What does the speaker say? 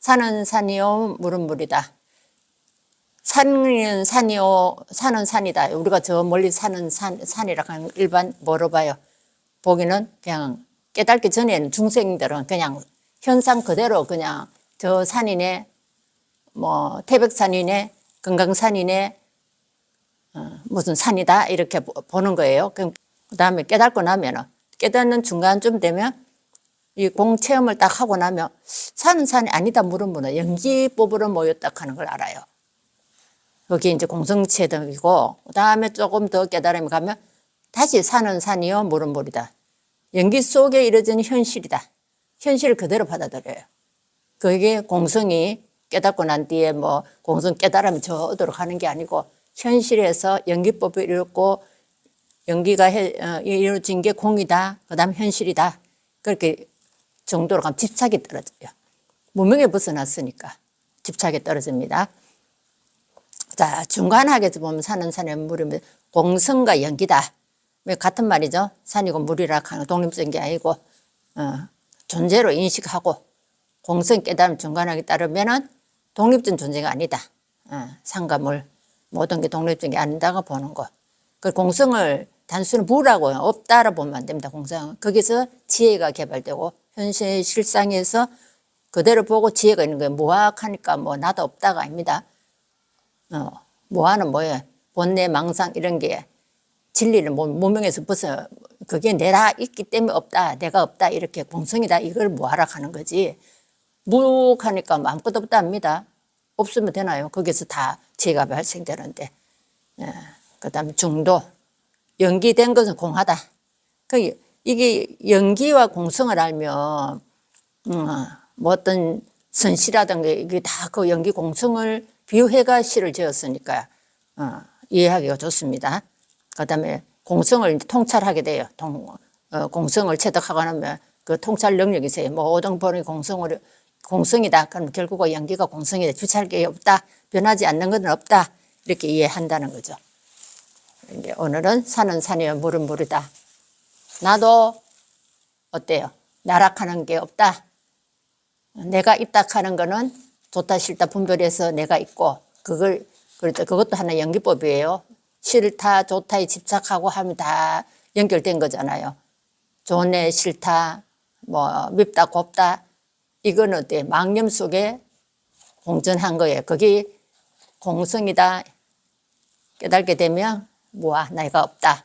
산은 산이요 물은 물이다. 산은 산이요 산은 산이다. 우리가 저 멀리 사는 산 산이라 하는 일반 뭐로 봐요? 보기는 그냥 깨닫기 전에는 중생들은 그냥 현상 그대로 그냥 저 산이네 뭐 태백산이네 금강산이네 어, 무슨 산이다 이렇게 보- 보는 거예요. 그 다음에 깨닫고 나면은 깨닫는 중간쯤 되면 이 공체험을 딱 하고 나면 산은 산이 아니다 물은 물은 연기 뽑으러 모였다 하는 걸 알아요. 그게 이제 공성체득이고 그다음에 조금 더 깨달음이 가면 다시 산은 산이요 물은 물이다. 연기 속에 이루어진 현실이다. 현실을 그대로 받아들여요. 그게 공성이 깨닫고 난 뒤에 뭐 공성 깨달음이 저도록 하는 게 아니고 현실에서 연기법을 이뤘고 연기가 해- 어, 이루어진 게 공이다. 그다음 현실이다. 그렇게 정도로 가면 집착이 떨어져요. 무명에 벗어났으니까 집착이 떨어집니다. 자 중간하게 보면 산은 산의 물이면 공성과 연기다. 왜 같은 말이죠? 산이고 물이라 하는 독립적인 게 아니고 어, 존재로 인식하고 공성 깨달음 중간하게 따르면은 독립적인 존재가 아니다. 어, 산과 물 모든 게 독립적인 게 아니다가 보는 거. 그 공성을 단순히 무라고 없다라 보면 안 됩니다. 공성은 거기서 지혜가 개발되고 현실 실상에서 그대로 보고 지혜가 있는 거예요. 무학하니까 뭐 나도 없다가 아닙니다. 어, 무아는 뭐예요? 본내 망상 이런 게 진리를 모- 모명에서 벗어 그게 내가 있기 때문에 없다 내가 없다 이렇게 공성이다 이걸 뭐하라 하는 거지 무하니까 뭐 아무것도 없다 합니다 없으면 되나요 거기서 다 지혜가 발생되는데 예. 그 다음에 중도 연기된 것은 공하다 그 이게 연기와 공성을 알면 음, 뭐 어떤 선시라든가 이게 다 그 연기 공성을 비유해가 시를 지었으니까 어, 이해하기가 좋습니다. 그다음에 공성을 통찰하게 돼요. 통, 어, 공성을 체득하고 나면 그 통찰 능력이 있어요. 뭐 오등보는 공성으로 공성이다. 그럼 결국은 연기가 공성이다. 주체할 게 없다. 변하지 않는 것은 없다. 이렇게 이해한다는 거죠. 오늘은 산은 산이요 물은 물이다. 나도 어때요? 나락하는 게 없다. 내가 있다 하는 거는 좋다 싫다 분별해서 내가 있고 그걸 그렇죠. 그것도 하나 연기법이에요. 싫다 좋다에 집착하고 하면 다 연결된 거잖아요. 좋네 싫다 뭐 밉다 곱다 이거는 어때 망념 속에 공전한 거예요. 그게 공성이다 깨닫게 되면 뭐야 내가 없다